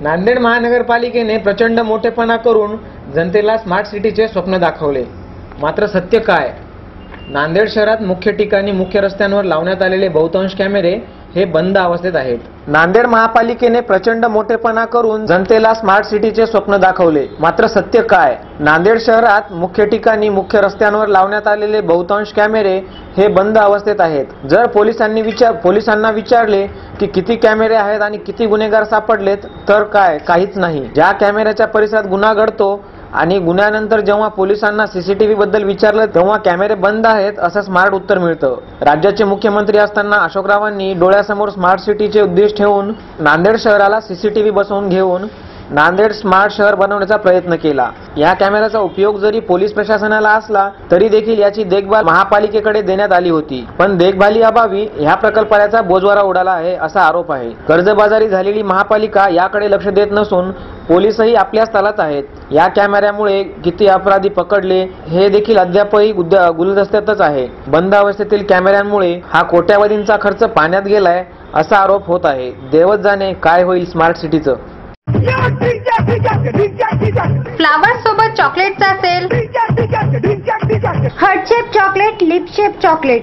नांदेड महानगरपालिकेने प्रचंड मोठेपणा करून जनतेला स्मार्ट सिटीचे स्वप्न दाखवले. मात्र सत्य काय? नांदेड शहरात मुख्य ठिकाणी मुख्य रस्त्यांवर लावण्यात आलेले बहुतांश कॅमेरे हे बंद अवस्थेत आहेत. नांदेड महापालिकेने प्रचंड मोठेपणा करून जनतेला स्मार्ट सिटीचे स्वप्न दाखवले. मात्र सत्य काय? नांदेड शहरात मुख्य ठिकाणी मुख्य रस्त्यांवर लावण्यात आलेले बहुतांश कॅमेरे हे बंद अवस्थेत आहेत. जर पोलिसांनी विचार पोलिसांना विचारले की किती कॅमेरे आहेत आणि किती गुन्हेगार सापडलेत तर काय? काहीच नाही. ज्या कॅमेऱ्याच्या परिसरात गुन्हा घडतो आणि गुन्ह्यानंतर जेव्हा पोलिसांना सीसीटीव्ही बद्दल विचारलं तेव्हा कॅमेरे बंद आहेत असं स्मार्ट उत्तर मिळतं. राज्याचे मुख्यमंत्री असताना अशोकरावांनी डोळ्यासमोर स्मार्ट सिटीचे उद्देश ठेवून नांदेड शहराला सीसीटीव्ही बसवून घेऊन नांदेड स्मार्ट शहर बनवण्याचा प्रयत्न केला. या कॅमेऱ्याचा उपयोग जरी पोलीस प्रशासनाला असला तरी देखील याची देखभाल महापालिकेकडे देण्यात आली होती. पण देखभाली अभावी ह्या प्रकल्पाचा बोजवारा उडाला आहे असा आरोप आहे. कर्जबाजारी झालेली महापालिका याकडे लक्ष देत नसून पोलीसही आपल्या स्थलात आहेत. या कॅमेऱ्यामुळे किती अपराधी पकडले हे देखील अद्यापही गुलदस्त्यातच आहे. बंद अवस्थेतील कॅमेऱ्यांमुळे हा कोट्यावधींचा खर्च पाण्यात गेलाय असा आरोप होत आहे. देवत जाणे काय होईल स्मार्ट सिटीचं? फ्लावर सोबत चॉकलेटचा sale. Heart shape chocolate lip shape chocolate.